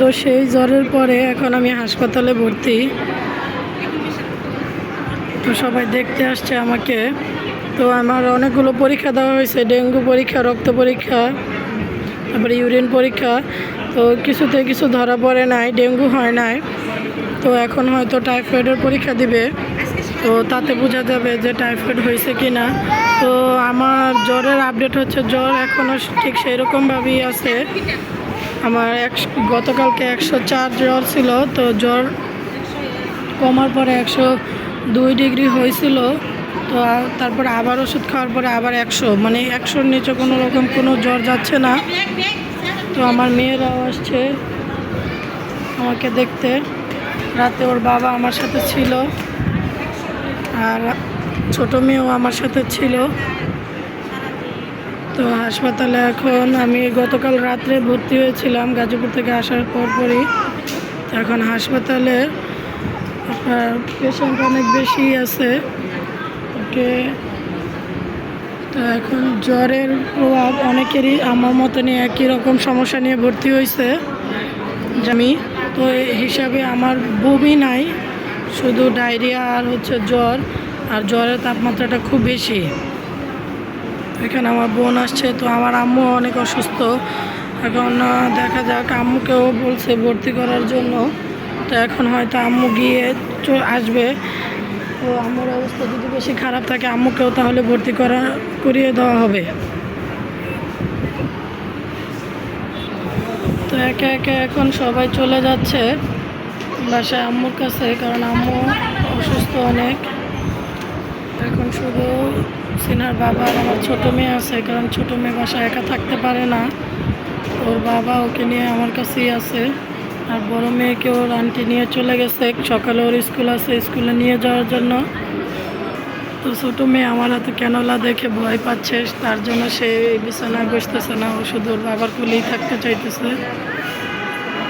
তো সেই জ্বরের পরে এখন আমি হাসপাতালে ভর্তি। তো সবাই দেখতে আসছে আমাকে। তো আমার অনেকগুলো পরীক্ষা দেওয়া হয়েছে, ডেঙ্গু পরীক্ষা, রক্ত পরীক্ষা, তারপরে ইউরিন পরীক্ষা। তো কিছুতে কিছু ধরা পড়ে নাই, ডেঙ্গু হয় নাই। তো এখন হয়তো টাইফয়েডের পরীক্ষা দিবে। তো তাতে বোঝা যাবে যে টাইফয়েড হয়েছে কি না তো আমার জ্বরের আপডেট হচ্ছে, জ্বর এখনও ঠিক সেই রকমভাবেই আছে। আমার এক গতকালকে একশো চার জ্বর ছিল, তো জ্বর কমার পরে একশো দুই ডিগ্রি হয়েছিল, তো তারপরে আবার ওষুধ খাওয়ার পরে আবার একশো। মানে একশোর নিচে কোনো রকম কোনো জ্বর যাচ্ছে না। তো আমার মেয়েরাও আসছে আমাকে দেখতে। রাতে ওর বাবা আমার সাথে ছিল, আর ছোট মেয়েও আমার সাথে ছিল। তো হাসপাতালে এখন আমি গতকাল রাত্রে ভর্তি হয়েছিলাম গাজীপুর থেকে আসার পরপরই এখন হাসপাতালে আপনার পেশেন্ট অনেক বেশি আছে। ওকে, তো এখন জ্বরের প্রভাব অনেকেরই আমার মতনই একই রকম সমস্যা নিয়ে ভর্তি হয়েছে। আমি তো হিসাবে আমার বমি নাই, শুধু ডায়রিয়া আর হচ্ছে জ্বর, আর জ্বরের তাপমাত্রাটা খুব বেশি। এখানে আমার বোন আসছে, তো আমার আম্মু অনেক অসুস্থ। এখন দেখা যাক, আম্মুকেও বলছে ভর্তি করার জন্য। তো এখন হয়তো আম্মু গিয়ে আসবে। তো আম্মুর অবস্থা যদি বেশি খারাপ থাকে, আম্মুকেও তাহলে ভর্তি করা, করিয়ে দেওয়া হবে। তো একে একে এখন সবাই চলে যাচ্ছে বাসায় আম্মুর কাছে, কারণ আম্মু অসুস্থ অনেক। এখন শুধু সিনার বাবা আর আমার ছোটো মেয়ে আছে, কারণ ছোটো মেয়ে বাসায় একা থাকতে পারে না। ওর বাবা ওকে নিয়ে আমার কাছেই আছে। আর বড় মেয়েকে ওর আন্টি নিয়ে চলে গেছে। সকালে ওর স্কুল আছে, স্কুলে নিয়ে যাওয়ার জন্য। তো ছোটো মেয়ে আমার হাতে ক্যানোলা দেখে ভয় পাচ্ছে, তার জন্য সে বিছানায় বসতেছে না। ও শুধু ওর বাবার কুলেই থাকতে চাইতেছে।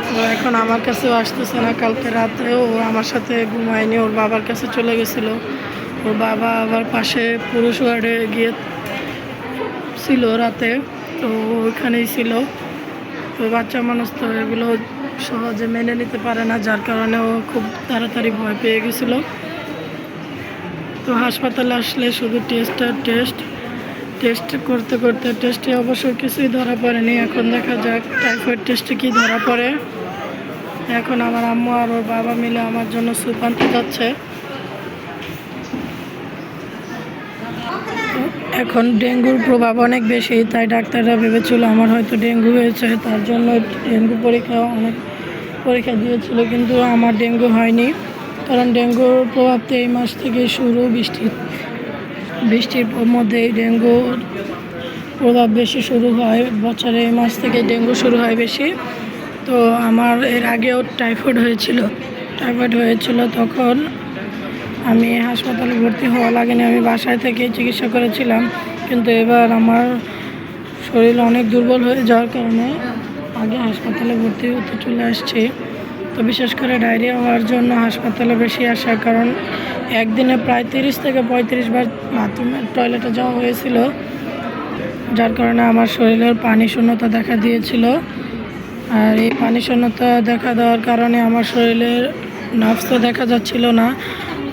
তো এখন আমার কাছেও আসতেছে না। কালকে রাত্রেও ও আমার সাথে ঘুমায়নি, ওর বাবার কাছে চলে গেছিল। ওর বাবা আবার পাশে পুরুষ ওয়ার্ডে গিয়ে ছিল রাতে, তো ওইখানেই ছিল। তো বাচ্চা মানুষ তো এগুলো সহজে মেনে নিতে পারে না, যার কারণে ও খুব তাড়াতাড়ি ভয় পেয়ে গেছিল। তো হাসপাতালে আসলে শুধু টেস্ট আর টেস্ট টেস্ট করতে করতে টেস্টে অবশ্য কিছুই ধরা পড়েনি। এখন দেখা যাক টাইফয়েড টেস্টে কি ধরা পড়ে। এখন আমার আম্মু আর ওর বাবা মিলে আমার জন্য স্যুপ আনতে যাচ্ছে এখন ডেঙ্গুর প্রভাব অনেক বেশি, তাই ডাক্তাররা ভেবেছিল আমার হয়তো ডেঙ্গু হয়েছে, তার জন্য ডেঙ্গু পরীক্ষা অনেক পরীক্ষা দিয়েছিল, কিন্তু আমার ডেঙ্গু হয়নি, কারণ ডেঙ্গুর প্রভাব তো এই মাস থেকে শুরু, বৃষ্টি, বৃষ্টির মধ্যেই ডেঙ্গুর প্রভাব বেশি শুরু হয়, বছরে এই মাস থেকে ডেঙ্গু শুরু হয় বেশি, তো আমার এর আগেও টাইফয়েড হয়েছিল টাইফয়েড হয়েছিল তখন আমি হাসপাতালে ভর্তি হওয়া লাগেনি, আমি বাসায় থেকে চিকিৎসা করেছিলাম, কিন্তু এবার আমার শরীর অনেক দুর্বল হয়ে যাওয়ার কারণে আগে হাসপাতালে ভর্তি হতে চলে আসছি। তো বিশেষ করে ডায়রিয়া হওয়ার জন্য হাসপাতালে বেশি আসার কারণ, একদিনে প্রায় তিরিশ থেকে পঁয়ত্রিশ বার বাথরুমে, টয়লেটে যাওয়া হয়েছিল, যার কারণে আমার শরীরের পানি শূন্যতা দেখা দিয়েছিল। আর এই পানি শূন্যতা দেখা দেওয়ার কারণে আমার শরীরের তো দেখা যাচ্ছিল না।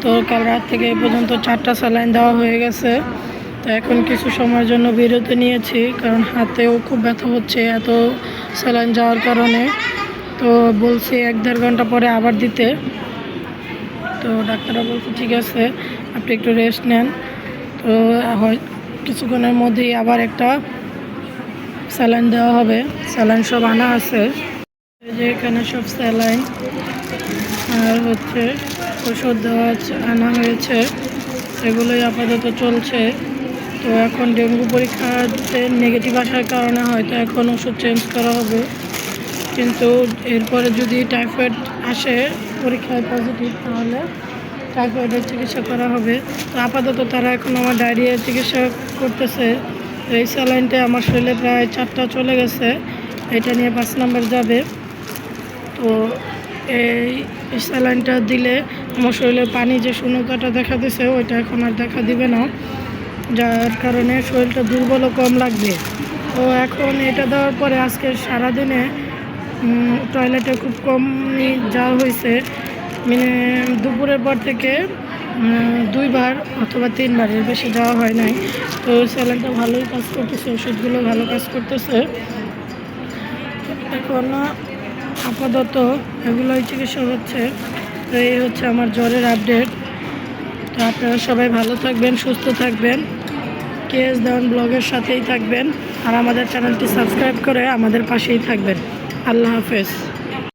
তো কাল রাত থেকে এই পর্যন্ত চারটা স্যালাইন দেওয়া হয়ে গেছে। তো এখন কিছু সময়ের জন্য বিরতি নিয়েছি, কারণ হাতেও খুব ব্যথা হচ্ছে এত স্যালাইন যাওয়ার কারণে। তো বলছি এক দেড় ঘণ্টা পরে আবার দিতে। তো ডাক্তাররা বলছে, ঠিক আছে, আপনি একটু রেস্ট নেন। তো হয়, কিছুক্ষণের মধ্যেই আবার একটা স্যালাইন দেওয়া হবে। স্যালাইন সব আনা আছে। যে এখানে সব স্যালাইন আর হচ্ছে ওষুধ দেওয়া আনা হয়েছে, এগুলোই আপাতত চলছে। তো এখন ডেঙ্গু পরীক্ষাতে নেগেটিভ আসার কারণে হয়তো এখন ওষুধ চেঞ্জ করা হবে। কিন্তু এরপরে যদি টাইফয়েড আসে, পরীক্ষায় পজিটিভ তাহলে টাইফয়েডের চিকিৎসা করা হবে। তো আপাতত তারা এখন আমার ডায়রিয়ার চিকিৎসা করতেছে। এই স্যালাইনটা আমার শরীরে প্রায় চারটা চলে গেছে। এটা নিয়ে পাঁচ নাম্বার যাবে। তো এই স্যালাইনটা দিলে আমার শরীরে পানি যে শূন্যতাটা দেখা দিছে, ওইটা এখন আর দেখা দিবে না। যার কারণে শরীরটা দুর্বল ও কম লাগবে। তো এখন এটা দেওয়ার পরে আজকে সারাদিনে টয়লেটে খুব কমই যাওয়া হয়েছে। মানে দুপুরের পর থেকে দুইবার অথবা তিনবার এর বেশি যাওয়া হয় নাই। তো স্যালাইনটা ভালোই কাজ করতেছে, ওষুধগুলো ভালো কাজ করতেছে। এখন আপাতত এগুলোই চিকিৎসা হচ্ছে। তো এই হচ্ছে আমার জ্বরের আপডেট তো আপনারা সবাই ভালো থাকবেন, সুস্থ থাকবেন। কেএস দেওয়ান ব্লগের সাথেই থাকবেন। আর আমাদের চ্যানেলটি সাবস্ক্রাইব করে আমাদের পাশেই থাকবেন। আল্লাহ হাফেজ।